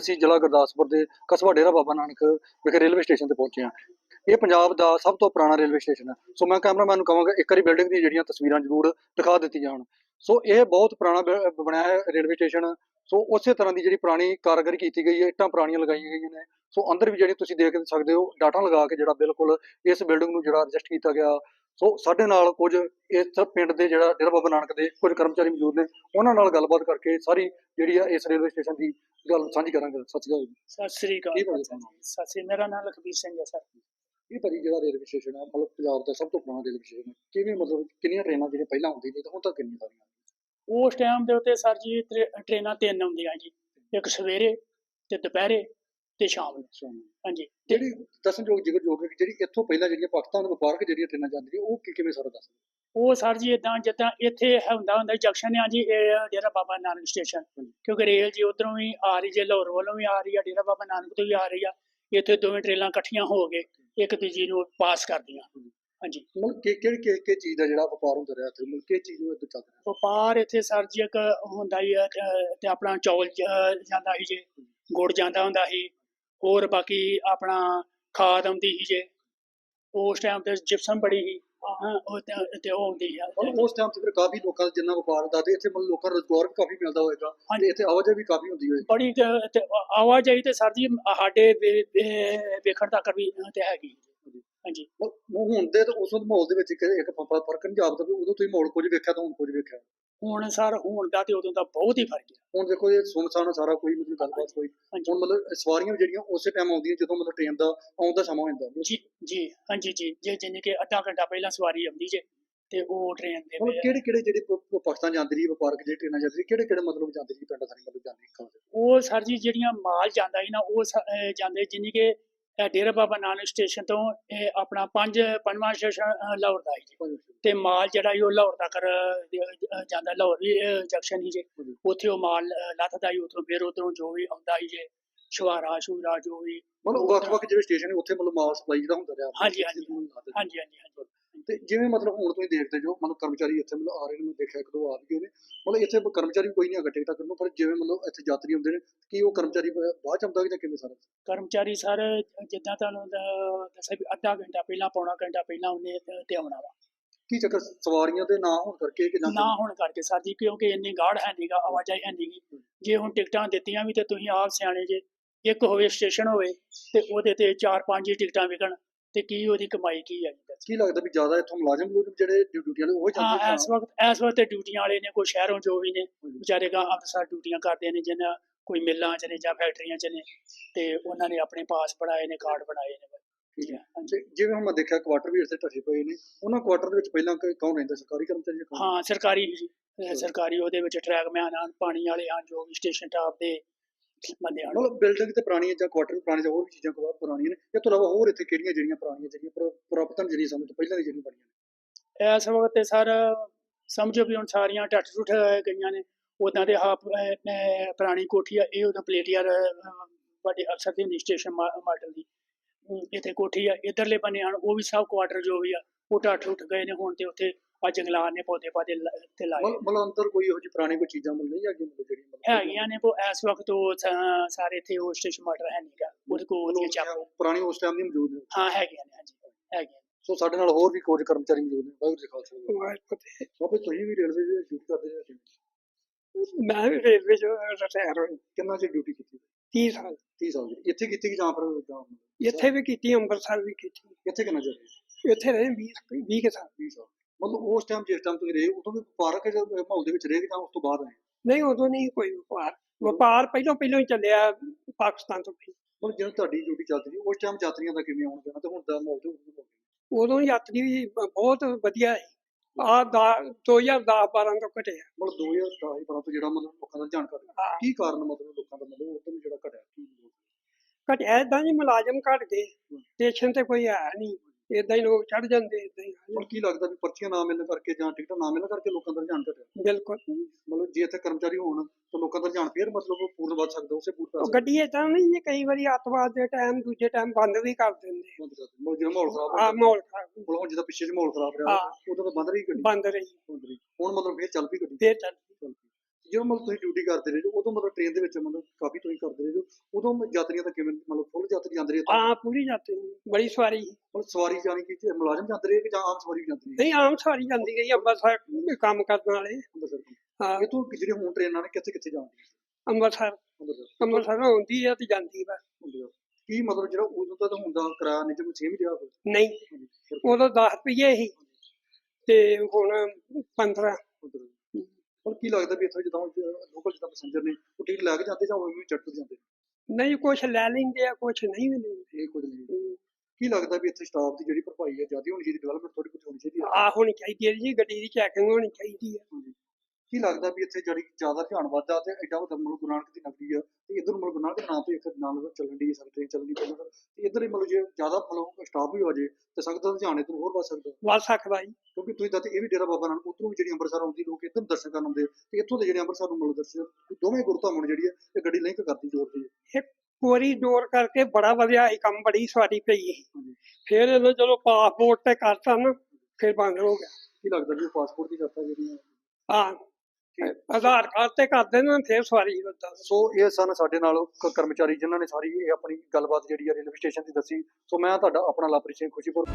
ਅਸੀਂ ਜ਼ਿਲ੍ਹਾ ਗੁਰਦਾਸਪੁਰ ਦੇ ਕਸਬਾ ਡੇਰਾ ਬਾਬਾ ਨਾਨਕ ਵਿਖੇ ਰੇਲਵੇ ਸਟੇਸ਼ਨ ਤੇ ਪਹੁੰਚੇ ਹਾਂ। ਇਹ ਪੰਜਾਬ ਦਾ ਸਭ ਤੋਂ ਪੁਰਾਣਾ ਰੇਲਵੇ ਸਟੇਸ਼ਨ ਹੈ। ਸੋ ਮੈਂ ਕੈਮਰਾਮੈਨ ਨੂੰ ਕਹਾਂਗਾ, ਇੱਕ ਵਾਰੀ ਬਿਲਡਿੰਗ ਦੀਆਂ ਜਿਹੜੀਆਂ ਤਸਵੀਰਾਂ ਜ਼ਰੂਰ ਦਿਖਾ ਦਿੱਤੀ ਜਾਣ ਸੋ ਇਹ ਬਹੁਤ ਪੁਰਾਣਾ ਬ- ਬਣਿਆ ਹੈ ਰੇਲਵੇ ਸਟੇਸ਼ਨ। ਸੋ ਉਸੇ ਤਰ੍ਹਾਂ ਦੀ ਜਿਹੜੀ ਪੁਰਾਣੀ ਕਾਰਗਰੀ ਕੀਤੀ ਗਈ ਹੈ, ਇੱਟਾਂ ਪੁਰਾਣੀਆਂ ਲਗਾਈਆਂ ਗਈਆਂ ਨੇ। ਸੋ ਅੰਦਰ ਵੀ ਜਿਹੜੀ ਤੁਸੀਂ ਦੇਖ ਸਕਦੇ ਹੋ, ਡਾਟਾ ਲਗਾ ਕੇ ਜਿਹੜਾ ਬਿਲਕੁਲ ਇਸ ਬਿਲਡਿੰਗ ਨੂੰ ਜਿਹੜਾ ਰਜਿਸਟ ਕੀਤਾ ਗਿਆ। ਸੋ ਸਾਡੇ ਨਾਲ ਕੁਝ ਇਸ ਪਿੰਡ ਦੇ ਜਿਹੜਾ ਡੇਰਾ ਬਾਬਾ ਨਾਨਕ ਦੇ ਕੁਝ ਕਰਮਚਾਰੀ ਮੌਜੂਦ ਨੇ ਉਹਨਾਂ ਨਾਲ ਗੱਲਬਾਤ ਕਰਕੇ ਸਾਰੀ ਜਿਹੜੀ ਆ ਇਸ ਰੇਲਵੇ ਸਟੇਸ਼ਨ ਦੀ ਗੱਲ ਸਾਂਝੀ ਕਰਾਂਗੇ। ਸਤਿ ਸ਼੍ਰੀ ਅਕਾਲ ਸਤਿ ਸ੍ਰੀ ਅਕਾਲ? ਸਤਿ ਸ੍ਰੀ ਮੇਰਾ ਨਾਮ ਲਖਬੀਰ ਸਿੰਘ ਹੈ ਸਰ। ਇਹ ਭਾਜੀ ਜਿਹੜਾ ਰੇਲਵੇ ਸਟੇਸ਼ਨ ਹੈ ਮਤਲਬ ਪੰਜਾਬ ਦਾ ਸਭ ਤੋਂ ਪੁਰਾਣਾ ਰੇਲਵੇ ਸਟੇਸ਼ਨ ਹੈ ਕਿਵੇਂ ਮਤਲਬ ਕਿੰਨੀਆਂ ਟ੍ਰੇਨਾਂ ਜਿਹੜੀਆਂ ਪਹਿਲਾਂ ਹੁੰਦੀਆਂ ਸੀ ਤੇ ਹੁਣ ਤੱਕ ਕਿੰਨੀਆਂ ਸਾਰੀਆਂ ਉਸ ਟਾਈਮ ਦੇ ਉੱਤੇ ਸਰ ਜੀ ਟਰੇ- ਟ੍ਰੇਨਾਂ ਤਿੰਨ ਹੁੰਦੀਆਂ ਜੀ। ਇੱਕ ਸਵੇਰੇ ਤੇ ਦੁਪਹਿਰੇ। ਤੇ ਸ਼ਾਮ ਨੂੰ। ਹਾਂਜੀ। ਤੇ ਜਿਹੜੀ ਦੱਸਣਯੋਗ ਜ਼ਿਕਰਯੋਗ ਹੈ ਕਿ ਜਿਹੜੀ ਇੱਥੋਂ ਪਹਿਲਾਂ ਜਿਹੜੀਆਂ ਪਾਕਿਸਤਾਨ ਵਪਾਰਕ ਜਿਹੜੀਆਂ ਟ੍ਰੇਨਾਂ ਜਾਂਦੀਆਂ ਉਹ ਕੀ ਕਿਵੇਂ ਸਾਰਾ ਦੱਸ ਉਹ ਸਰ ਜੀ ਇਦਾਂ ਜਿੱਦਾਂ ਇੱਥੇ ਹੁੰਦਾ ਹੁੰਦਾ ਜੰਕਸ਼ਨ ਆ ਜੀ ਡੇਰਾ ਬਾਬਾ ਨਾਨਕ ਸਟੇਸ਼ਨ। ਕਿਉਂਕਿ ਰੇਲ ਜੀ ਉਧਰੋਂ ਵੀ ਆ ਰਹੀ ਜੇ ਲਾਹੌਰ ਵੱਲੋਂ ਵੀ ਆ ਰਹੀ ਆ ਡੇਰਾ ਬਾਬਾ ਨਾਨਕ ਤੋਂ ਵੀ ਆ ਰਹੀ ਆ ਇੱਥੇ ਦੋਵੇਂ ਟ੍ਰੇਨਾਂ ਇਕੱਠੀਆਂ ਹੋ ਕੇ ਇੱਕ ਦੂਜੀ ਨੂੰ ਪਾਸ ਕਰਦੀਆਂ। ਹਾਂਜੀ। ਮਤਲਬ ਕਿ ਕਿਹੜੀ ਕਿ ਕਿ ਚੀਜ਼ ਦਾ ਜਿਹੜਾ ਵਪਾਰ ਹੁੰਦਾ ਰਿਹਾ ਇੱਥੇ? ਮਤਲਬ ਕਿਹ ਚੀਜ਼ ਨੂੰ ਇੱਥੇ ਚੱਲ ਰਿਹਾ? ਵਪਾਰ ਇੱਥੇ ਸਰ ਜੀ ਇੱਕ ਹੁੰਦਾ ਹੀ ਤੇ ਆਪਣਾ ਚੌਲ ਜਾਂਦਾ ਸੀ ਜੇ ਗੁੜ ਜਾਂਦਾ ਹੁੰਦਾ ਸੀ। ਹੋਰ ਬਾਕੀ ਆਪਣਾ ਖਾਦ ਆਉਂਦੀ ਸੀ ਜੇ। ਉਸ ਟਾਈਮ ਤੇ ਜਿਪਸਮ ਬੜੀ ਸੀ। ਹਾਂ ਉਹ ਤੇ ਉਹ ਆਉਂਦੀ ਆ ਉਸ ਟਾਈਮ ਤੇ ਫਿਰ ਕਾਫੀ ਲੋਕਾਂ ਦਾ ਜਿੰਨਾ ਵਪਾਰ ਦਾ ਤੇ ਇੱਥੇ ਮਤਲਬ ਲੋਕਾਂ ਨੂੰ ਰੁਜ਼ਗਾਰ ਵੀ ਕਾਫੀ ਮਿਲਦਾ ਹੋਵੇਗਾ ਹਾਂਜੀ। ਤੇ ਇੱਥੇ ਆਵਾਜਾਈ ਵੀ ਕਾਫੀ ਹੁੰਦੀ ਹੋਏਗੀ। ਬੜੀ ਤੇ ਆਵਾਜਾਈ ਤੇ ਸਰ ਜੀ ਸਾਡੇ ਵੇਖਣ ਤੱਕ ਵੀ ਤੇ ਹੈਗੀ। ਹਾਂਜੀ। ਹੁਣ ਦੇ ਤੇ ਉਸ ਮਾਹੌਲ ਦੇ ਵਿੱਚ ਇੱਕ ਫ਼ਰਕ ਨਹੀਂ ਜਾਪਦਾ ਉਦੋਂ ਤੁਸੀਂ ਮਾਹੌਲ ਕੁਝ ਵੇਖਿਆ ਤਾਂ ਹੁਣ ਕੁਝ ਵੇਖਿਆ। ਹੁਣ ਸਰ ਹੁਣ ਦਾ ਤੇ ਉਦੋਂ ਦਾ ਬਹੁਤ ਹੀ ਫ਼ਰਕ ਹੈ। ਹੁਣ ਦੇਖੋ ਇਹ ਸੁਨਸਾਨ ਸਾਰਾ ਕੋਈ ਮਤਲਬ ਗੱਲਬਾਤ ਕੋਈ। ਹੁਣ ਮਤਲਬ ਸਵਾਰੀਆਂ ਵੀ ਜਿਹੜੀਆਂ ਉਸੇ ਟਾਈਮ ਆਉਂਦੀਆਂ ਜਦੋਂ ਮਤਲਬ ਟ੍ਰੇਨ ਦਾ ਆਉਣ ਦਾ ਸਮਾਂ ਹੁੰਦਾ। ਜੀ ਜੀ ਹਾਂਜੀ ਜੀ ਜੇ ਜਿੰਨੇ ਕਿ ਅੱਧਾ ਘੰਟਾ ਪਹਿਲਾਂ ਸਵਾਰੀ ਆਉਂਦੀ ਜੇ ਤੇ ਉਹ ਟ੍ਰੇਨ ਦੇ ਹੁਣ ਕਿਹੜੇ ਕਿਹੜੇ ਜਿਹੜੇ ਪਾਕਿਸਤਾਨ ਜਾਂਦੀ ਰਹੀ ਵਪਾਰਕ ਜਿਹੜੀ ਟ੍ਰੇਨਾਂ ਜਾਂਦੀ ਰਹੀ ਕਿਹੜੇ ਕਿਹੜੇ ਮਤਲਬ ਜਾਂਦੀ ਰਹੀ ਪਿੰਡਾਂ ਸਾਰੀ ਮਤਲਬ ਜਾਂਦੀ ਉਹ ਸਰ ਜੀ ਜਿਹੜੀਆਂ ਮਾਲ ਜਾਂਦਾ ਸੀ ਨਾ ਉਹ ਜਾਂਦੇ ਜਿੰਨੀ ਕਿ ਅਹ ਡੇਰਾ ਬਾਬਾ ਨਾਨਕ ਸਟੇਸ਼ਨ ਤੋਂ ਇਹ ਆਪਣਾ ਪੰਜ ਪੰਜਵਾਂ ਸਟੇਸ਼ਨ ਲਾਹੌਰ ਦਾ ਸੀ ਜੀ। ਤੇ ਮਾਲ ਜਿਹੜਾ ਉਹ ਲਾਹੌਰ ਤੱਕ ਅਹ ਜਾਂਦਾ ਲਾਹੌਰ ਵੀ ਜੰਕਸ਼ਨ ਹੀ ਜੇ। ਉੱਥੇ ਉਹ ਮਾਲ ਲੱਥਦਾ ਸੀ ਉੱਥੋਂ ਫਿਰ ਉਧਰੋਂ ਜੋ ਵੀ ਆਉਂਦਾ ਸੀ ਜੇ ਸ਼ਵਾਰਾ ਸ਼ੂਰਾ ਜੋ ਵੀ ਮਤਲਬ ਵੱਖ ਵੱਖ ਜਿਹੜੇ ਸਟੇਸ਼ਨ ਨੇ ਉੱਥੇ ਮਤਲਬ ਮਾਲ ਸਪਲਾਈ ਜਿਹੜਾ ਹੁੰਦਾ ਰਿਹਾ ਹਾਂਜੀ। ਹਾਂਜੀ ਹਾਂਜੀ ਹਾਂਜੀ ਤੇ ਜਿਵੇਂ ਮਤਲਬ ਹੁਣ ਤੁਸੀਂ ਦੇਖਦੇ ਜੋ ਮਤਲਬ ਕਰਮਚਾਰੀ ਇੱਥੇ ਮਤਲਬ ਆ ਰਹੇ ਨੇ ਮੈਂ ਦੇਖਿਆ ਇੱਕ ਦੋ ਆ ਵੀ ਗਏ ਨੇ। ਮਤਲਬ ਇੱਥੇ ਕਰਮਚਾਰੀ ਕੋਈ ਨਹੀਂ ਟਿਕਟਾਂ ਕਰਨ ਨੂੰ ਪਰ ਜਿਵੇਂ ਮਤਲਬ ਇੱਥੇ ਯਾਤਰੀ ਹੁੰਦੇ ਨੇ ਕੀ ਉਹ ਕਰਮਚਾਰੀ ਬਾਅਦ ਚ ਆਉਂਦਾ ਕਿ ਜਾਂ ਕਿਵੇਂ ਸਾਰਾ? ਕਰਮਚਾਰੀ ਸਰ ਜਿੱਦਾਂ ਤੁਹਾਨੂੰ ਦੱਸਿਆ ਵੀ ਅੱਧਾ ਘੰਟਾ ਪਹਿਲਾਂ ਪੌਣਾ ਘੰਟਾ ਪਹਿਲਾਂ ਉਹਨੇ ਤੇ- ਆਉਣਾ ਵਾ। ਕੀ ਚੱਕਰ? ਸਵਾਰੀਆਂ ਦੇ ਨਾ ਹੋਣ ਕਰਕੇ ਕਿ ਨਾ ਹੋਣ ਕਰਕੇ ਸਰ ਜੀ ਕਿਉਂਕਿ ਇੰਨੀ ਗਾੜ ਹੈ ਨਹੀਂਗਾ ਆਵਾਜਾਈ ਹੈ ਨਹੀਂਗੀ ਜੇ ਹੁਣ ਟਿਕਟਾਂ ਦਿੱਤੀਆਂ ਵੀ ਤੇ ਤੁਸੀਂ ਆਪ ਸਿਆਣੇ ਜੇ ਇੱਕ ਹੋਵੇ ਸਟੇਸ਼ਨ ਹੋਵੇ ਤੇ ਉਹਦੇ ਤੇ ਚਾਰ ਪੰਜ ਹੀ ਟਿਕਟਾਂ ਵਿਕਣ। ਤੇ ਕੀ ਉਹਦੀ ਕਮਾਈ ਕੀ ਹੈ ਕੀ ਲੱਗਦਾ ਵੀ ਜ਼ਿਆਦਾ ਇੱਥੋਂ ਮੁਲਾਜ਼ਮ ਮੁਲਾਜ਼ਮ ਜਿਹੜੇ ਡਿਊਟੀ ਵਾਲੇ ਉਹ ਜਾਂਦੇ ਹਾਂ ਇਸ ਵਕਤ ਇਸ ਵਕਤ ਤੇ ਡਿਊਟੀਆਂ ਵਾਲੇ ਨੇ ਕੋਈ ਸ਼ਹਿਰੋਂ ਜੋ ਵੀ ਨੇ ਵਿਚਾਰੇ ਗਾ ਅਫਸਰ ਡਿਊਟੀਆਂ ਕਰਦੇ ਨੇ ਜਿਨ੍ਹਾਂ ਕੋਈ ਮਿੱਲਾਂ ਚ ਨੇ ਜਾਂ ਫੈਕਟਰੀਆਂ ਚ ਨੇ ਤੇ ਉਹਨਾਂ ਨੇ ਆਪਣੇ ਪਾਸ ਬਣਾਏ ਨੇ ਕਾਰਡ ਬਣਾਏ ਨੇ ਠੀਕ ਹੈ। ਜਿਵੇਂ ਹੁਣ ਮੈਂ ਦੇਖਿਆ ਕੁਆਟਰ ਵੀ ਇੱਥੇ ਢੱਠੇ ਪਏ ਨੇ ਉਹਨਾਂ ਕੁਆਟਰ ਦੇ ਵਿੱਚ ਪਹਿਲਾਂ ਕੌਣ ਰਹਿੰਦਾ ਸਰਕਾਰੀ ਕਰਮਚਾਰੀ? ਹਾਂ ਸਰਕਾਰੀ ਸਰਕਾਰੀ ਉਹਦੇ ਵਿੱਚ ਟਰੈਕ ਮੈਨ ਹਨ ਪਾਣੀ ਵਾਲੇ ਹਨ ਜੋ ਵੀ ਸਟੇਸ਼ਨ ਟਾਪ ਦੇ ਹਨ ਮਤਲਬ ਬਿਲਡਿੰਗ ਤੇ ਪੁਰਾਣੀ ਹੈ ਜਾਂ ਕੁਆਟਰ ਪੁਰਾਣੇ ਜਾਂ ਹੋਰ ਵੀ ਚੀਜ਼ਾਂ ਕੋਲ ਪੁਰਾਣੀਆਂ ਨੇ ਇਹ ਤੋਂ ਇਲਾਵਾ ਹੋਰ ਇੱਥੇ ਕਿਹੜੀਆਂ ਜਿਹੜੀਆਂ ਪੁਰਾਣੀਆਂ ਜਿਹੜੀਆਂ ਪੁਰਾ- ਪੁਰਾਤਨ ਜਿਹੜੀਆਂ ਸਮੇਂ ਤੋਂ ਪਹਿਲਾਂ ਦੀ ਜਿਹੜੀਆਂ ਬਣੀਆਂ ਨੇ? ਇਸ ਵਕਤ ਤੇ ਸਰ ਸਮਝੋ ਵੀ ਹੁਣ ਸਾਰੀਆਂ ਟੱਟ ਟੁੱਟ ਗਈਆਂ ਨੇ ਉਦਾਂ ਦੇ ਆਪ ਪੁਰਾਣੀ ਕੋਠੀ ਆ ਇਹ ਉਹਦਾ ਪਲੇਟੀਅਰ ਵੱਡੇ ਅਫਸਰ ਦੀ ਸਟੇਸ਼ਨ ਮਾਡਲ ਦੀ। ਇੱਥੇ ਕੋਠੀ ਆ ਇਧਰਲੇ ਬੰਨੇ ਹਨ ਉਹ ਵੀ ਸਭ ਕੁਆਟਰ ਜੋ ਵੀ ਆ ਉਹ ਟੱਟ ਟੁੱਟ ਗਏ ਨੇ ਹੁਣ ਤੇ ਉੱਥੇ। ਆ ਜੰਗਲਾਤ ਨੇ ਪੌਦੇ ਪਾਦੇ ਤੇ ਲਾਏ ਮਤਲਬ ਅੰਦਰ ਕੋਈ ਇਹੋ ਜਿਹੀ ਪੁਰਾਣੀ ਕੋਈ ਚੀਜ਼ਾਂ ਮਿਲ ਨਹੀਂ ਹੈਗੀ ਮਤਲਬ ਜਿਹੜੀਆਂ ਮਤਲਬ ਹੈਗੀਆਂ ਨੇ ਉਹ ਇਸ ਵਕਤ ਉਹ ਸਾਰੇ ਇੱਥੇ ਉਹ ਸਟੇਸ਼ਨ ਮਾਡਲ ਹੈ ਨਹੀਂਗਾ ਉਹਦੇ ਕੋਲ ਉਹਦੀਆਂ ਚਾਪ ਪੁਰਾਣੀ ਉਸ ਟਾਈਮ ਦੀ ਮੌਜੂਦ ਨੇ। ਹਾਂ ਹੈਗੀਆਂ ਨੇ ਹਾਂਜੀ ਹੈਗੀਆਂ ਸੋ ਸਾਡੇ ਨਾਲ ਹੋਰ ਵੀ ਕੁਝ ਕਰਮਚਾਰੀ ਮੌਜੂਦ ਨੇ। ਵਾਹਿਗੁਰੂ ਜੀ ਖਾਲਸਾ ਵਾਹਿਗੁਰੂ ਬਾਬੇ ਤੁਸੀਂ ਵੀ ਰੇਲਵੇ ਦੇ ਡਿਊਟੀ ਕਰਦੇ ਹੋ ਮੈਂ ਵੀ ਰੇਲਵੇ ਚ ਰਿਟਾਇਰ ਹੋਈ। ਕਿੰਨਾ ਚਿਰ ਡਿਊਟੀ ਕੀਤੀ? 30 ਸਾਲ। 30 ਸਾਲ। ਦੀ ਇੱਥੇ ਕੀਤੀ ਕਿ ਜਾਂ ਫਿਰ ਜਾਂ ਇੱਥੇ ਵੀ ਕੀਤੀ ਅੰਮ੍ਰਿਤਸਰ ਵੀ ਕੀਤੀ। ਇੱਥੇ ਕਿੰਨਾ ਚਿਰ ਇੱਥੇ ਰਹੇ 20 20 ਕੇ ਸਾਲ। 20 ਸਾਲ। ਮਤਲਬ ਉਸ ਟਾਈਮ ਜਿਸ ਟਾਈਮ ਤੁਸੀਂ ਰਹੇ ਉਦੋਂ ਵੀ ਵਪਾਰਕ ਮਾਹੌਲ ਦੇ ਵਿੱਚ ਰਹੇ ਜਾਂ ਉਸ ਤੋਂ ਬਾਅਦ ਆਏ? ਨਹੀਂ ਉਦੋਂ ਨਹੀਂ ਕੋਈ ਵਪਾਰ ਵਪਾਰ ਪਹਿਲਾਂ ਪਹਿਲਾਂ ਹੀ ਚੱਲਿਆ ਪਾਕਿਸਤਾਨ ਤੋਂ ਪਹਿਲਾਂ। ਮਤਲਬ ਜਦੋਂ ਤੁਹਾਡੀ ਡਿਊਟੀ ਚੱਲਦੀ ਸੀ ਉਸ ਟਾਈਮ ਯਾਤਰੀਆਂ ਦਾ ਕਿਵੇਂ ਆਉਣ ਜਾਣਾ ਤੇ ਹੁਣ ਦਾ ਮਾਹੌਲ ਤੇ? ਉਦੋਂ ਯਾਤਰੀ ਵੀ ਬਹੁਤ ਵਧੀਆ ਹੈ ਆ 2010 12 ਤੋਂ ਘਟਿਆ। ਮਤਲਬ 2010 ਹੀ ਤੋਂ ਜਿਹੜਾ ਮਤਲਬ ਲੋਕਾਂ ਦਾ ਹਾਂ। ਕੀ ਕਾਰਨ ਮਤਲਬ ਲੋਕਾਂ ਦਾ ਮਤਲਬ ਉਦੋਂ ਜਿਹੜਾ ਘਟਿਆ ਕੀ? ਘਟਿਆ ਇਦਾਂ ਜੀ ਮੁਲਾਜ਼ਮ ਘਟ ਗਏ। ਸਟੇਸ਼ਨ ਤੇ ਕੋਈ ਹੈ ਨਹੀਂ। ਇਦਾਂ ਹੀ ਲੋਕ ਚੜ ਜਾਂਦੇ ਇਦਾਂ ਹੀ। ਕੀ ਲੱਗਦਾ ਵੀ ਪਰਚੀਆਂ ਨਾ ਮਿਲਣ ਕਰਕੇ ਜਾਂ ਟਿਕਟਾਂ ਨਾ ਮਿਲਣ ਕਰਕੇ ਲੋਕਾਂ ਦਾ ਰੁਝਾਨ ਘਟਿਆ। ਬਿਲਕੁਲ। ਮਤਲਬ ਜੇ ਇੱਥੇ ਕਰਮਚਾਰੀ ਹੋਣ ਤਾਂ ਲੋਕਾਂ ਦਾ ਰੁਝਾਨ ਫੇਰ ਮਤਲਬ ਉਹ ਪੂਰਨ ਵੱਧ ਸਕਦਾ ਉਸੇ ਪੂਰ ਕਰ ਸਕਦਾ ਗੱਡੀ ਇਦਾਂ ਨਹੀਂ ਜੀ ਕਈ ਵਾਰੀ ਅੱਤਵਾਦ ਦੇ ਟਾਈਮ ਦੂਜੇ ਟਾਈਮ ਬੰਦ ਵੀ ਕਰ ਦਿੰਦੇ ਮਤਲਬ ਜਿਹੜਾ ਮਾਹੌਲ ਖਰਾਬ ਆ ਹੋ ਮਾਹੌਲ ਖਰਾਬ ਹੁਣ ਜਿਹਦਾ ਪਿੱਛੇ ਜਿਹੇ ਮਾਹੌਲ ਖਰਾਬ ਰਿਹਾ। ਉਦੋਂ ਤਾਂ ਬੰਦ ਰਹੀ ਗੱਡੀ? ਬੰਦ ਰਹੀ। ਬੰਦ ਰਹੀ। ਹੁਣ ਮਤਲਬ ਫੇਰ ਚੱਲ ਪਈ ਗੱਡੀ? ਫੇਰ ਚੱਲ ਪਈ। ਜਦੋਂ ਮਤਲਬ ਤੁਸੀਂ ਡਿਊਟੀ ਕਰਦੇ ਰਹੇ ਜੋ ਉਦੋਂ ਮਤਲਬ ਟ੍ਰੇਨ ਦੇ ਵਿੱਚ ਮਤਲਬ ਕਾਫੀ ਤੁਸੀਂ ਕਰਦੇ ਰਹੇ ਜੋ ਉਦੋਂ ਯਾਤਰੀਆਂ ਦਾ ਕਿਵੇਂ ਮਤਲਬ ਫੁੱਲ ਯਾਤਰੀ ਜਾਂਦੇ ਰਹੇ? ਹਾਂ ਪੂਰੀ ਜਾਂਦੀ ਬੜੀ ਸਵਾਰੀ। ਮਤਲਬ ਸਵਾਰੀ ਜਾਣੀ ਕਿ ਜੇ ਮੁਲਾਜ਼ਮ ਜਾਂਦੇ ਰਹੇ ਕਿ ਜਾਂ ਆਮ ਸਵਾਰੀ ਵੀ ਜਾਂਦੀ ਰਹੇ? ਨਹੀਂ ਆਮ ਸਵਾਰੀ ਜਾਂਦੀ ਗਈ ਅੰਮ੍ਰਿਤਸਰ ਕੰਮ ਕਰਨ ਵਾਲੇ। ਅੰਮ੍ਰਿਤਸਰ? ਹਾਂ। ਇਹ ਤੋਂ ਜਿਹੜੇ ਹੁਣ ਟ੍ਰੇਨਾਂ ਨੇ ਕਿੱਥੇ ਕਿੱਥੇ ਜਾਂਦੀਆਂ ਅੰਮ੍ਰਿਤਸਰ। ਅੰਮ੍ਰਿਤਸਰ। ਆਉਂਦੀ ਆ ਤੇ ਜਾਂਦੀ ਬਸ। ਕੀ ਮਤਲਬ ਜਿਹੜਾ ਉਦੋਂ ਦਾ ਤਾਂ ਹੁੰਦਾ ਕਿਰਾਇਆ ਨਹੀਂ ਤੇ ਕੋਈ ਸੇਮ ਹੀ ਰਿਹਾ ਕੋਈ ਨਹੀਂ ਉਦੋਂ 10 ਰੁਪਏ ਸੀ। ਤੇ ਹੁਣ 15 ਹੁਣ ਕੀ ਲੱਗਦਾ ਵੀ ਇੱਥੇ ਜਦੋਂ ਲੋਕਲ ਜਿੱਦਾਂ ਪੈਸੇਂਜਰ ਨੇ ਉਹ ਟਿਕਟ ਲੈ ਕੇ ਜਾਂਦੇ ਜਾਂ ਉਹ ਵੀ ਚੜ੍ਹ ਕੇ ਜਾਂਦੇ? ਨਹੀਂ ਕੁਛ ਲੈ ਲੈਂਦੇ ਆ ਕੁਛ ਨਹੀਂ ਵੀ ਲੈਂਦੇ। ਇਹ ਕੁਝ ਨਹੀਂ ਕੀ ਲੱਗਦਾ ਵੀ ਇੱਥੇ ਸਟਾਫ ਦੀ ਜਿਹੜੀ ਭਰਪਾਈ ਹੈ ਜ਼ਿਆਦਾ ਹੋਣੀ ਚਾਹੀਦੀ ਡਿਵੈਲਪਮੈਂਟ ਥੋੜੀ ਕੁਝ ਹੋਣੀ ਚਾਹੀਦੀ ਆ ਹੋਣੀ ਚਾਹੀਦੀ ਹੈ ਜੀ ਗੱਡੀ ਦੀ ਚੈਕਿੰਗ ਹੋਣੀ ਚਾਹੀਦੀ ਹੈ। ਕੀ ਲੱਗਦਾ ਵੀ ਇੱਥੇ ਜਿਹੜੀ ਜ਼ਿਆਦਾ ਧਿਆਨ ਵੱਧਦਾ ਤੇ ਐਡਾ ਵੱਡਾ ਮੁਲਕ ਗੁਰੂ ਨਾਨਕ ਦੀ ਨਗਰੀ ਆ ਤੇ ਇਧਰ ਮੁਲਕ ਗੁਰੂ ਨਾਨਕ ਦੇ ਨਾਂ ਤੇ ਇੱਕ ਨਾਲ ਚੱਲਣ ਦੀ ਸੰਗਤ ਟ੍ਰੇਨ ਚੱਲਣੀ ਪਹਿਲਾਂ ਤਾਂ ਇਧਰ ਹੀ ਮਤਲਬ ਜੇ ਜ਼ਿਆਦਾ ਮਤਲਬ ਸਟਾਫ ਵੀ ਹੋ ਜੇ ਤੇ ਸੰਗਤ ਦਾ ਧਿਆਨ ਇਧਰ ਹੋਰ ਵੱਧ ਸਕਦਾ। ਵੱਧ ਸਕਦਾ ਜੀ। ਕਿਉਂਕਿ ਤੁਸੀਂ ਤਾਂ ਇਹ ਵੀ ਡੇਰਾ ਬਾਬਾ ਨਾਨਕ ਉਧਰੋਂ ਜਿਹੜੀ ਅੰਮ੍ਰਿਤਸਰ ਆਉਂਦੀ ਲੋਕ ਇੱਧਰ ਦਰਸ਼ਨ ਕਰਨ ਆਉਂਦੇ ਤੇ ਇੱਥੋਂ ਦੇ ਜਿਹੜੇ ਅੰਮ੍ਰਿਤਸਰ ਨੂੰ ਮਤਲਬ ਦਰਸ਼ਨ ਦੋਵੇਂ ਗੁਰਧਾਮਾਂ ਜਿਹੜੀ ਹੈ ਇਹ ਗੱਡੀ ਲਿੰਕ ਕਰਦੀ ਜੋੜਦੀ ਹੈ ਕੋਰੀ ਡੋਰ ਕਰਕੇ ਬੜਾ ਵਧੀਆ ਇਹ ਕੰਮ ਬੜੀ ਸਵਾਰੀ ਪਈ। ਫਿਰ ਇਹਨੂੰ ਚਲੋ ਪਾਸਪੋਰਟ ਤੇ ਕਰਤਾ ਨਾ ਫਿਰ ਬੰਦ ਹੋ ਗਿਆ। ਕੀ ਲੱਗਦਾ ਵੀ ਪਾਸਪੋਰਟ ਦੀ ਕਰਤਾ ਜਿਹੜੀਆਂ ਹਾਂ। ਆਧਾਰ ਕਾਰਡ ਤੇ ਕਰਦੇ ਨਾ ਫਿਰ ਸਵਾਰੀ ਹੁੰਦਾ ਸੋ ਇਹ ਸਨ ਸਾਡੇ ਨਾਲ ਕ- ਕਰਮਚਾਰੀ ਜਿਨ੍ਹਾਂ ਨੇ ਸਾਰੀ ਇਹ ਆਪਣੀ ਗੱਲਬਾਤ ਜਿਹੜੀ ਹੈ ਰੇਲਵੇ ਸਟੇਸ਼ਨ ਦੀ ਦੱਸੀ। ਸੋ ਮੈਂ ਤੁਹਾਡਾ ਆਪਣਾ ਲਵਪ੍ਰੀਤ ਸਿੰਘ ਖੁਸ਼ੀਪੁਰ।